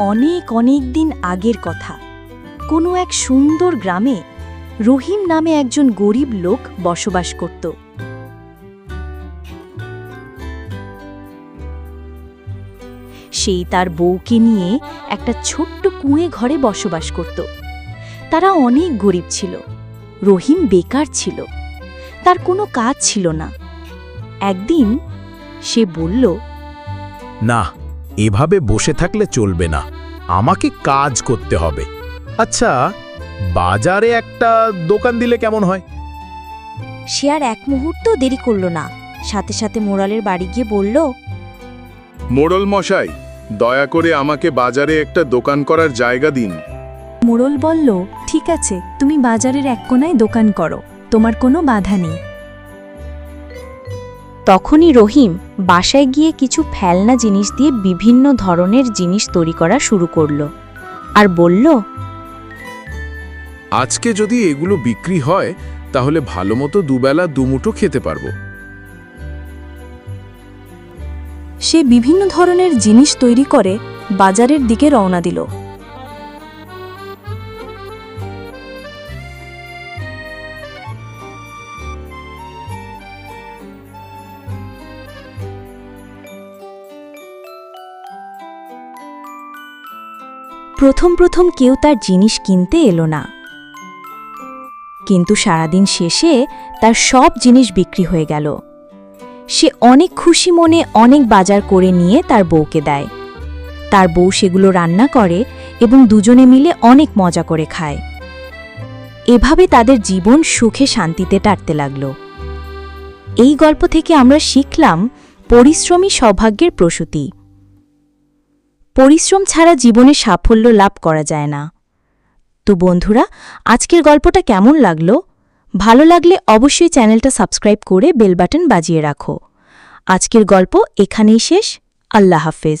অনেক অনেক দিন আগের কথা। কোনো এক সুন্দর গ্রামে রহিম নামে একজন গরিব লোক বসবাস করত। সেই তার বউকে নিয়ে একটা ছোট্ট কুঁয়ে ঘরে বসবাস করত। তারা অনেক গরিব ছিল। রহিম বেকার ছিল। তার কোনো কাজ ছিল না। একদিন সে বলল, না এভাবে বসে থাকলে চলবে না। আমাকে কাজ করতে হবে। আচ্ছা বাজারে একটা দোকান দিলে কেমন হয়? সে আর এক মুহূর্ত দেরি করল না। সাথে সাথে মোরালের বাড়ি গিয়ে বলল মোড়ল মশাই দয়া করে আমাকে বাজারে একটা দোকান করার জায়গা দিন। মোড়ল বলল ঠিক আছে তুমি বাজারের এক কোনায় দোকান করো তোমার কোনো বাধা নেই। তখনই রহিম বাসায় গিয়ে কিছু ফেলনা জিনিস দিয়ে বিভিন্ন ধরনের জিনিস তৈরি করা শুরু করল আর বলল আজকে যদি এগুলো বিক্রি হয় তাহলে ভালো মতো দুবেলা দুমুঠো খেতে পারব। সে বিভিন্ন ধরনের জিনিস তৈরি করে বাজারের দিকে রওনা দিল। প্রথম প্রথম কেউ তার জিনিস কিনতে এলো না। কিন্তু সারাদিন শেষে তার সব জিনিস বিক্রি হয়ে গেল। সে অনেক খুশি মনে অনেক বাজার করে নিয়ে তার বউকে দেয়। তার বউ সেগুলো রান্না করে এবং দুজনে মিলে অনেক মজা করে খায়। এভাবে তাদের জীবন সুখে শান্তিতে টাটতে লাগল। এই গল্প থেকে আমরা শিখলাম, পরিশ্রমী সৌভাগ্যের প্রসূতি। পরিশ্রম ছাড়া জীবনে সাফল্য লাভ করা যায় না। তো বন্ধুরা, আজকের গল্পটা কেমন লাগল? ভালো লাগলে অবশ্যই চ্যানেলটা সাবস্ক্রাইব করে বেল বাটন বাজিয়ে রাখো। আজকের গল্প এখানেই শেষ। আল্লাহ হাফেজ।